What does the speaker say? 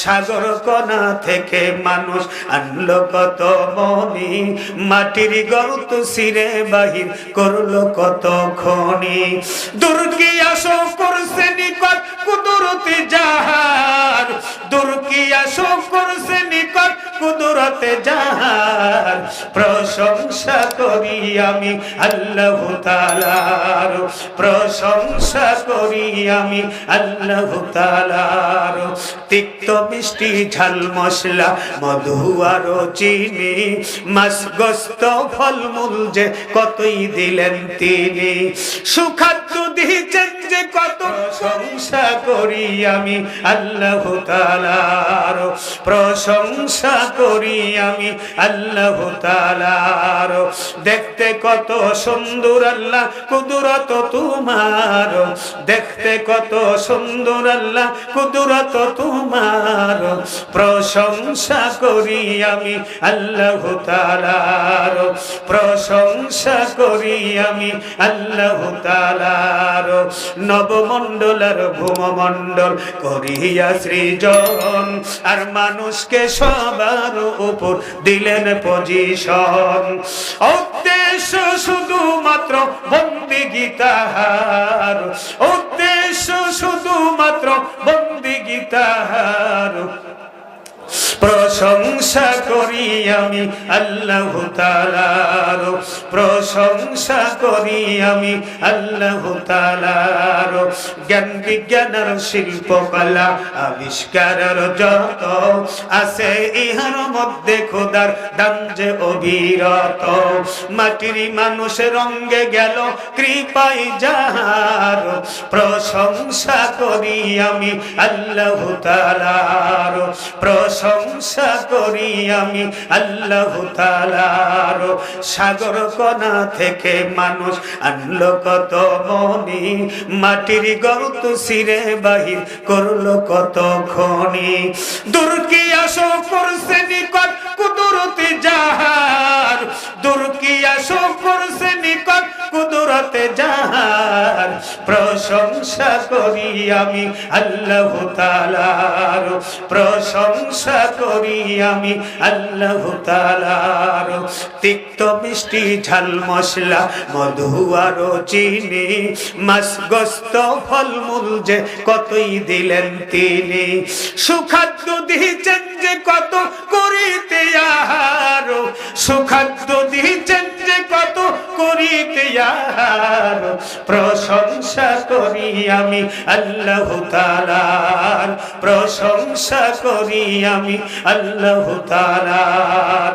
সাগর কণা থেকে মানুষ আনলো কত মনি মাটির গর্ত সিরে বাহির করল কত খনি। দুর্গি আসো করছে নিকট কুদরতি যাহার, দুর্গি আসো করছে নিকট কুদরতে প্রশংসা করি আমি, আল্লাহ তালার প্রশংসা করি আমি, আল্লাহ তালার তিক্ত মিষ্টি ঝাল মশলা, মধু আর চিনি মাছ গোস্ত ফলমূল যে কতই দিলেন তিনি। সুখাদ্য দিয়েছেন যে কত প্রশংসা করি আমি, আল্লাহ তালার প্রশংসা করি আমি, আল্লাহ তালার দেখতে কত সুন্দর আল্লাহ, কুদরত তোমার। দেখতে কত সুন্দর আল্লাহ, কুদরত তোমার। প্রশংসা করি আমি, আল্লাহ তালার প্রশংসা করি আমি, আল্লাহ তালার নবমণ্ডলের ভূমমণ্ডল করিয়া সৃজন। আর মানুষকে সবার উপর দিলেন পজিশন উদ্দেশ্য শুধুমাত্র বন্দি গীতাহার। উদ্দেশ্য শুধুমাত্র বন্দি গীতাহার। প্রশংসা করি আমি, আল্লাহ তালার প্রশংসা করি আমি, আল্লাহ তালার জ্ঞান বিজ্ঞানের শিল্পকলা আবিষ্কারের যত আছে, ইহার মধ্যে খোদার দান যে অবিরত। মাটির মানুষের রঙ্গে গেল কৃপাই যাহার প্রশংসা করি আমি আল্লাহ তালার প্রশংসা করি আমি আল্লাহ তালার সাগর কণা থেকে মানুষ আনলো কত মনি মাটির গর্ত সিরে বাহির করল কত খনি। দুর্কি আসো করছে নিকট কুদরতি যাহার? দুর্কি আসো করছে নিকট কুদরতে যাহার? প্রশংসা করি আমি, আল্লাহ তালার প্রশংসা করি আমি, আল্লাহ তালার তিক্ত মিষ্টি ঝাল মশলা, মধু আর চিনি। মাছ গোস্ত ফলমূল যে কতই দিলেন তিনি। সুখাদ্য দিয়েছেন যে কত আহার প্রশংসা করি আমি আল্লাহ তালার প্রশংসা করি আমি আল্লাহ তালার